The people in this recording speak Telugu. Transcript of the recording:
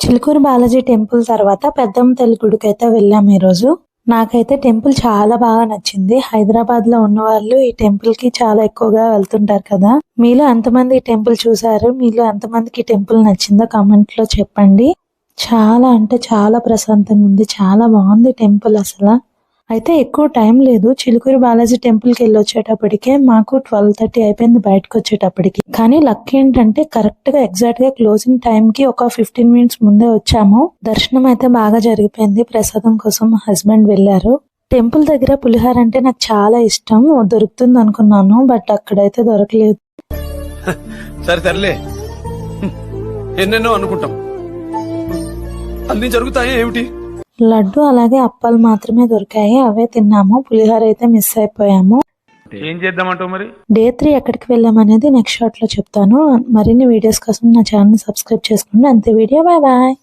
చిలుకూరు బాలాజీ టెంపుల్ తర్వాత పెద్దమ్మ తల్లి గుడికి అయితే వెళ్ళాం ఈరోజు. నాకైతే టెంపుల్ చాలా బాగా నచ్చింది. హైదరాబాద్లో ఉన్న వాళ్ళు ఈ టెంపుల్కి చాలా ఎక్కువగా వెళ్తుంటారు కదా. మీలో ఎంతమంది ఈ టెంపుల్ చూసారు మీలో ఎంతమందికి ఈ టెంపుల్ నచ్చిందో కామెంట్లో చెప్పండి. చాలా అంటే చాలా ప్రశాంతంగా ఉంది. చాలా బాగుంది టెంపుల్ అసలు. అయితే ఎక్కువ టైం లేదు. చిలుకూరు బాలాజీ టెంపుల్కి వెళ్ళి వచ్చేటప్పటికే మాకు ట్వెల్వ్ థర్టీ అయిపోయింది బయటకు వచ్చేటప్పటికి. కానీ లక్ ఏంటంటే కరెక్ట్గా ఎగ్జాక్ట్గా క్లోజింగ్ టైం కి ఒక ఫిఫ్టీన్ మినిట్స్ ముందే వచ్చాము. దర్శనం అయితే బాగా జరిగిపోయింది. ప్రసాదం కోసం మా హస్బెండ్ వెళ్ళారు. టెంపుల్ దగ్గర పులిహార అంటే నాకు చాలా ఇష్టం. దొరుకుతుంది అనుకున్నాను బట్ అక్కడైతే దొరకలేదు. సరే సర్లే. ఎన్నెన్నో అనుకుంటాం. అన్ని జరుగుతాయి ఏమిటి? లడ్డు అలాగే అప్పాలు మాత్రమే దొరికాయి. అవే తిన్నాము. పులిహోర అయితే మిస్ అయిపోయాము. ఏం చేద్దామంటావు మరి? డే త్రీ ఎక్కడికి వెళ్ళామనేది నెక్స్ట్ షాట్లో చెప్తాను. మరిన్ని వీడియోస్ కోసం నా ఛానల్ సబ్స్క్రైబ్ చేసుకోండి. అంతే వీడియో. Bye bye.